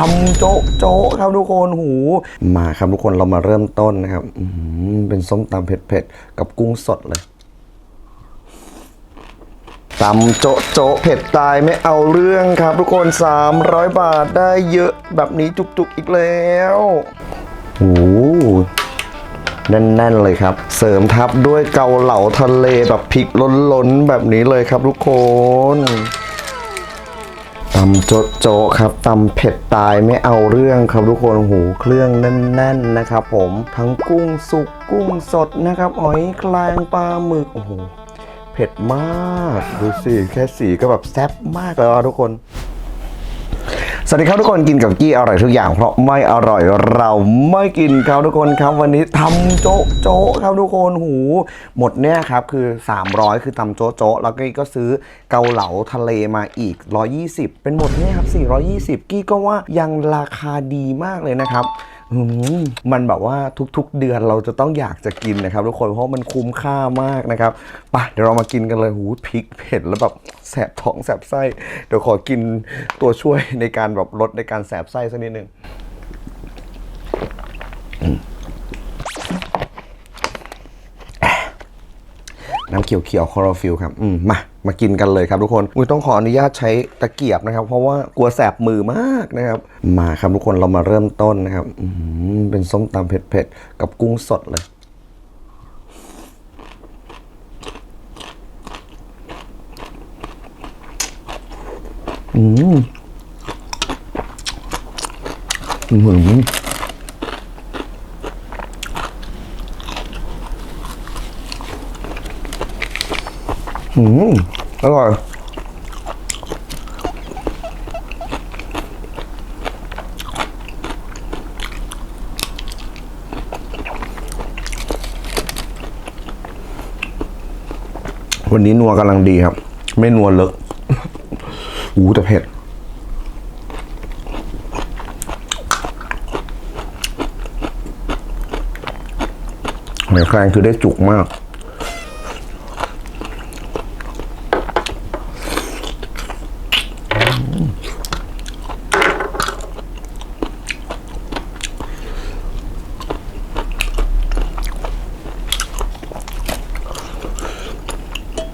ทำโจ๊ะโจ๊ะครับทุกคนหูมาครับทุกคนเรามาเริ่มต้นนะครับอืเป็นส้มตำเผ็ดๆกับกุ้งสดเลยตำโจ๊ะโจ๊ะเผ็ดตายไม่เอาเรื่องครับ ทุกคน 300 บาทได้เยอะแบบนี้จุกๆอีกแล้วโอ้แน่นๆเลยครับ เสริมทับด้วยเกาเหลาทะเลแบบพริกล้นๆแบบนี้เลยครับทุกคน ตำโจ๊ะโจ๊ะครับตำเผ็ดตายไม่เอาเรื่องครับทุกคนหูเครื่องแน่นๆนะครับ ผมทั้งกุ้งสุกกุ้งสดนะครับหอยแครงปลาหมึกโอ้โหเผ็ดมากดูสิแค่สีก็แบบแซ่บมากแล้วทุกคน สวัสดีครับทุกคนกินกับกี้อร่อยทุกอย่าง เพราะไม่อร่อยเราไม่กินครับทุกคนครับวันนี้ทำโจ๊ะโจ๊ะครับทุกคนหูหมดเนี่ยครับคือ 300 คือทำโจ๊ะโจ๊ะแล้วกี้ก็ซื้อเกาเหลาทะเลมาอีก 120 เป็นหมดเนี่ยครับ420 กี้ก็ว่ายังราคาดีมากเลยนะครับ มันแบบว่าทุกๆ เดือนเราจะต้องอยากจะกินนะครับทุกคนเพราะมันคุ้มค่ามากนะครับไปเดี๋ยวเรามากินกันเลยหูพริกเผ็ดแล้วแบบแสบท้องแสบไส้เดี๋ยวขอกินตัวช่วยในการแบบลดในการแสบไส้สักนิดนึง น้ำเขียวๆคลอโรฟิลครับอืมมามากินกันเลยครับทุกคนอุ้ยต้องขออนุญาตใช้ตะเกียบนะครับ เพราะว่ากลัวแสบมือมากนะครับ มาครับทุกคนเรามาเริ่มต้นนะครับอืมเป็นส้มตำเผ็ดๆกับกุ้งสดเลยอืมอืม อืมอร่อยวันนี้นัวกำลังดีครับ ไม่นัวเลอะอู้แต่เผ็ด เหอยแครงคือได้จุกมาก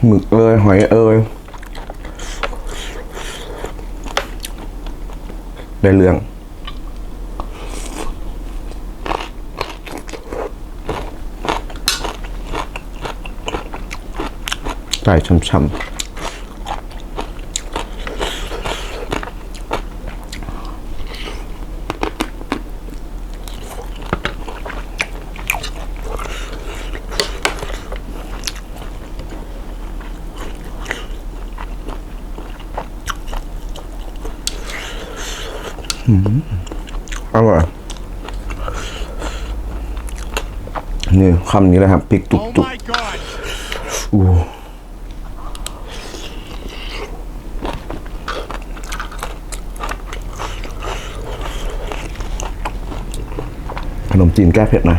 หมึกเอยหอยเอยได้เรื่องไก่ช่ำๆ อร่อยนี่คำนี้เลยครับพริกจุก Oh จุก my god! อู้ขนมจีนแก้เผ็ดนะ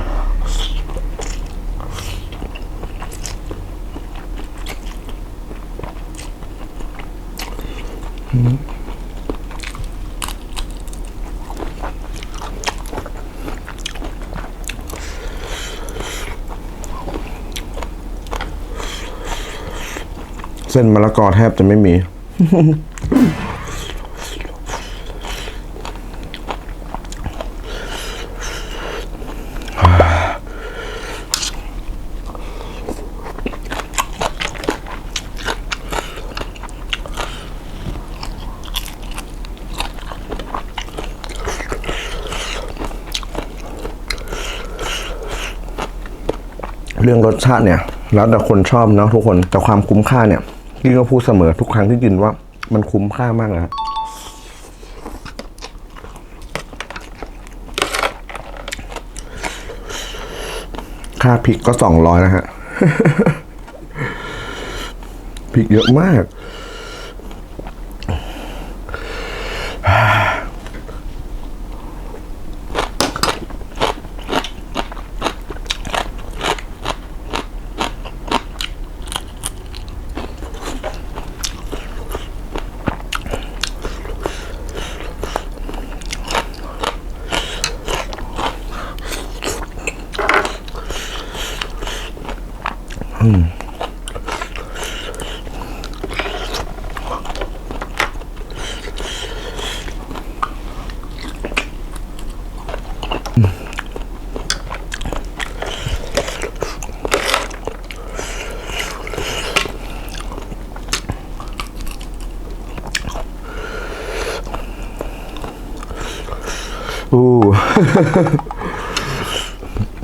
เส้นมะละกอแทบจะไม่มี เรื่องรสชาติเนี่ย แล้วแต่คนชอบเนาะทุกคนแต่ความคุ้มค่าเนี่ย พี่ก็พูดเสมอทุกครั้งที่กินว่า มันคุ้มค่ามากนะค่าพริกก็สองร้อยนะฮะ พริกเยอะมาก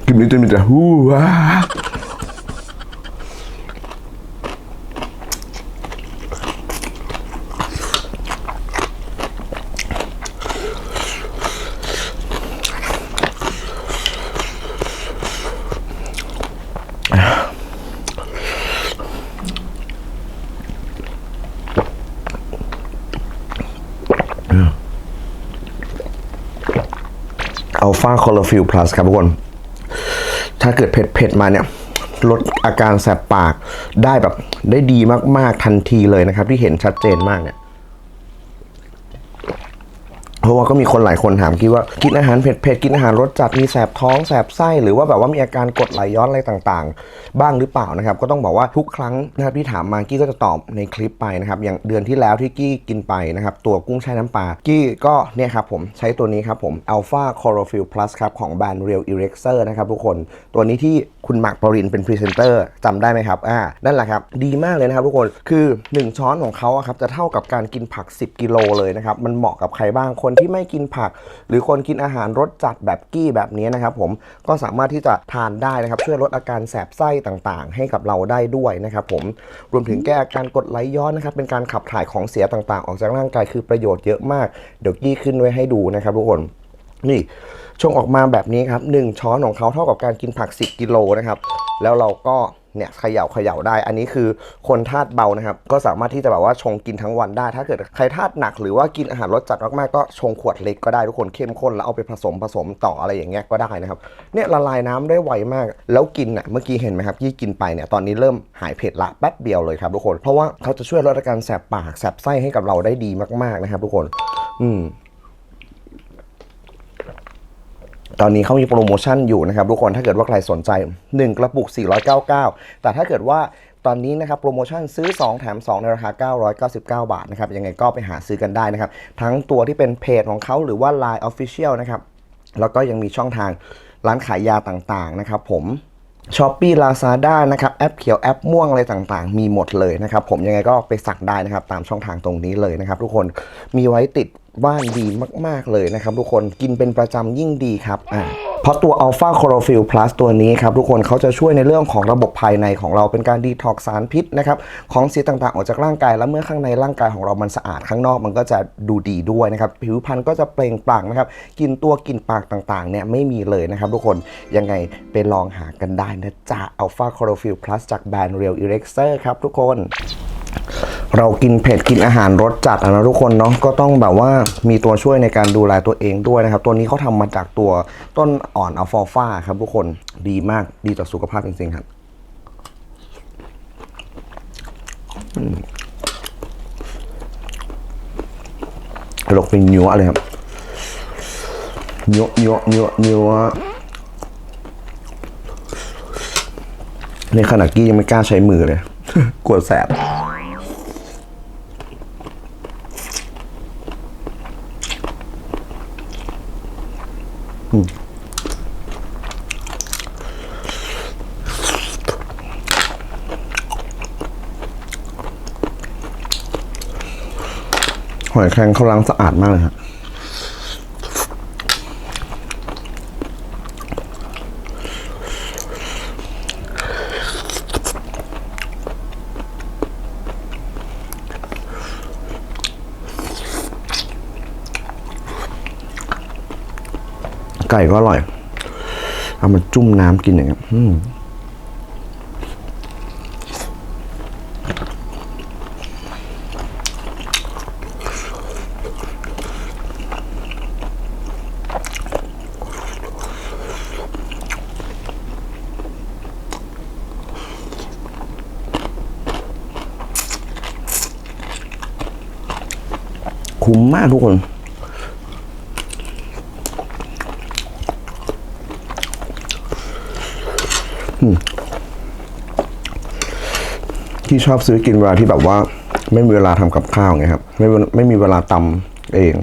คลิปนี้จะมีแต่ฮู้ว้าอัลฟาคอลฟิลพลัสครับทุกคน ถ้าเกิดเผ็ดเผ็ดมาเนี่ย ลดอาการแสบปากได้แบบได้ดีมาก ๆ ทันทีเลยนะครับ ที่เห็นชัดเจนมากเนี่ย เพราะว่าก็มีคนหลายคนถามคิดว่ากินอาหารเผ็ดๆกินอาหารรสจัดมีแสบท้องแสบไส้หรือว่าแบบว่ามีอาการกดไหลย้อนอะไรต่างๆ บ้างหรือเปล่านะครับ ก็ต้องบอกว่าทุกครั้งนะครับที่ถามมากี้ก็จะตอบในคลิปไปนะครับอย่างเดือนที่แล้วที่กี้กินไปนะครับตัวกุ้งแช่น้ำปลากี้ก็เนี่ยครับผมใช้ตัวนี้ครับผม Alpha Chlorophyll Plus ครับของแบรนด์ Real Erexer นะครับทุกคนตัวนี้ที่คุณหมักปรินเป็นพรีเซนเตอร์จำได้ไหมครับอ่านั่นแหละครับดีมากเลยนะครับทุกคนคือ 1 ช้อนของเขาครับจะเท่ากับการกินผัก 10 กิโลเลยนะครับมันเหมาะกับใครบ้างคนที่ไม่กินผัก หรือคนกินอาหารรสจัดแบบกี้แบบนี้นะครับผมก็สามารถที่จะทานได้นะครับช่วยลดอาการแสบไส้ต่างๆ ให้กับเราได้ด้วยนะครับผมรวมถึงแก้อาการกดไหลย้อนนะครับเป็นการขับถ่ายของเสียต่างๆ ออกจากร่างกายคือประโยชน์เยอะมากเดี๋ยวกี้ขึ้นไว้ให้ดูนะครับทุกคนนี่ชงออกมาแบบนี้ครับ1ช้อนของเขาเท่ากับการกินผัก 10 กิโลนะครับ แล้วเราก็ เนี่ยเขย่าเขย่าได้ อันนี้คือคนธาตุเบานะครับ ก็สามารถที่จะแบบว่าชงกินทั้งวันได้ ถ้าเกิดใครธาตุหนักหรือว่ากินอาหารรสจัดมากๆก็ชงขวดเล็กก็ได้ทุกคนเข้มข้นแล้วเอาไปผสมผสมต่ออะไรอย่างเงี้ยก็ได้นะครับเนี่ยละลายน้ำได้ไวมาก แล้วกินอะเมื่อกี้เห็นไหมครับยี่กินไปเนี่ยตอนนี้เริ่มหายเผ็ดละแป๊บเดียวเลยครับทุกคนเพราะว่าเขาจะช่วยลดอาการแสบปากแสบไส้ให้กับเราได้ดีมากๆนะครับทุกคน อืม ตอนนี้เขามีโปรโมชั่นอยู่นะครับทุกคนถ้าเกิดว่าใครสนใจ 1 กระปุก 499 แต่ถ้าเกิดว่าตอนนี้นะครับโปรโมชั่นซื้อ 2 แถม 2 ในราคา 999 บาทนะครับยังไงก็ไปหาซื้อกันได้นะครับ ทั้งตัวที่เป็นเพจของเขาหรือว่า Line Official นะครับ แล้วก็ยังมีช่องทางร้านขายยาต่างๆนะครับผมช้อปปี้ลาซาด้านะครับ แอปเขียวแอปม่วงอะไรต่างๆ มีหมดเลยนะครับ ผมยังไงก็ไปสั่งได้นะครับ ตามช่องทางตรงนี้เลยนะครับ ทุกคนมีไว้ติด บ้านดีมาก ๆ เลยนะครับทุกคนกินเป็นประจำยิ่งดีครับอ่าเพราะตัว Alpha Chlorophyll Plus ตัวนี้ครับทุกคนเขาจะช่วยในเรื่องของระบบภายในของเราเป็นการดีท็อกสารพิษนะครับของเสียต่างๆ ออกจากร่างกาย แล้วเมื่อข้างในร่างกายของเรามันสะอาดข้างนอกมันก็จะดูดีด้วยนะครับผิวพรรณก็จะเปล่งปลั่งนะครับกินตัวกินปากต่างๆเนี่ยไม่มีเลยนะครับทุกคนยังไงไปลองหากันได้นะจ๊ะ Alpha Chlorophyll Plus จากแบรนด์ Real Erexer ครับทุกคน เรากินเผ็ดกินอาหารรสจัดนะทุกคนเนาะก็ต้องแบบว่ามีตัวช่วยในการดูแลตัวเองด้วยนะครับ ตัวนี้เขาทำมาจากตัวต้นอ่อนอัลฟาฟาครับทุกคนดีมากดีต่อสุขภาพจริงๆครับอืมลกเป็นยัวเลยครับยัวยัวยัวยัวในขณะกี้ยังไม่กล้าใช้มือเลย กลัวแสบ อยแครงเขาล้างสะอาดมากเลยครับไก่ก็อร่อย เอามาจุ่มน้ำกินอย่างเงี้ย คุ้มมากทุกคน ที่ชอบซื้อกินเวลาที่แบบว่า ไม่มีเวลาทำกับข้าวไงครับ ไม่ไม่มีเวลาตำเอง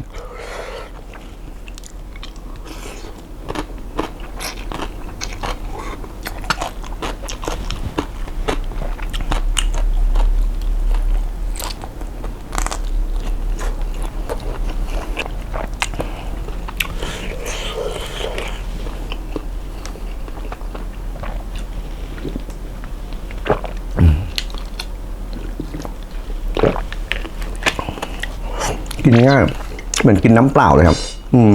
กินง่าย เหมือนกินน้ำเปล่าเลยครับ อืม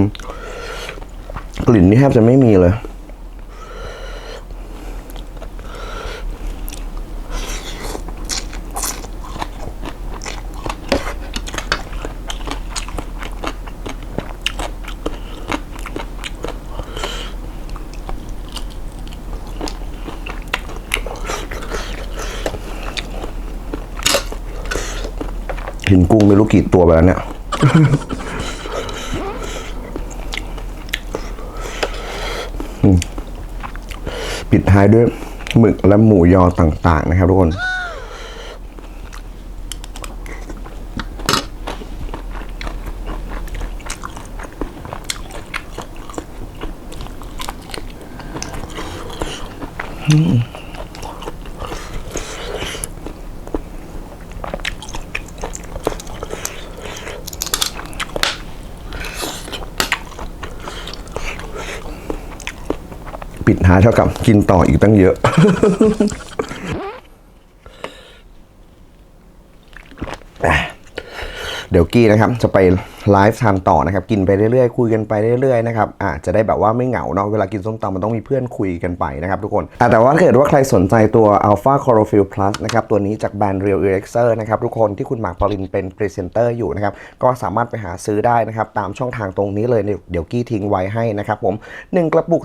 กลิ่นนี่แทบจะไม่มีเลยห็นกุ้งไม่รู้กี่ตัวไปแล้วเนี่ย ปิดท้ายด้วยหมึกและหมูยอต่างๆ นะครับทุกคนปิด ท้ายเท่ากับกินต่ออีกตั้งเยอะ เดี๋ยวกี้นะครับจะไปไลฟ์ทานต่อนะครับ กินไปเรื่อยๆ คุยกันไปเรื่อยๆนะครับอะจะได้แบบว่าไม่เหงาเนาะเวลากินส้มตำมันต้องมีเพื่อนคุยกันไปนะครับทุกคนอะแต่ว่าถ้าเกิดว่าใครสนใจตัว Alpha Chlorophyll Plus นะครับตัวนี้จากแบรนด์ Real Elixir นะครับทุกคนที่คุณหมากปรินเป็นพรีเซนเตอร์อยู่นะครับก็สามารถไปหาซื้อได้นะครับตามช่องทางตรงนี้เลยเดี๋ยวเดี๋ยวกี้ทิ้งไว้ให้นะครับผม 1 กระปุก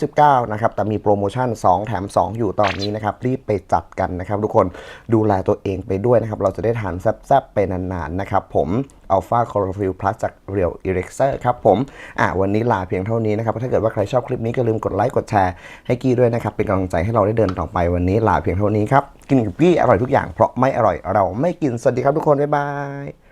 499 นะครับแต่มีโปรโมชั่น 2 แถม 2 อยู่ตอนนี้นะครับรีบไปจัดกันนะครับทุกคนดูแลตัวเองไปด้วยนะครับเราจะได้ทานแซ่บๆไปนานๆนะครับผมอัลฟาคอร์ฟิลพลัสจากเรียวอิเล็กเซอร์ครับผมอะวันนี้ลาเพียงเท่านี้นะครับ ถ้าเกิดว่าใครชอบคลิปนี้ก็ลืมกดไลค์กดแชร์ให้กี้ด้วยนะครับ เป็นกำลังใจให้เราได้เดินต่อไปวันนี้ลาเพียงเท่านี้ครับ กินกับกี้อร่อยทุกอย่างเพราะไม่อร่อยเราไม่กิน สวัสดีครับทุกคน บ๊ายบาย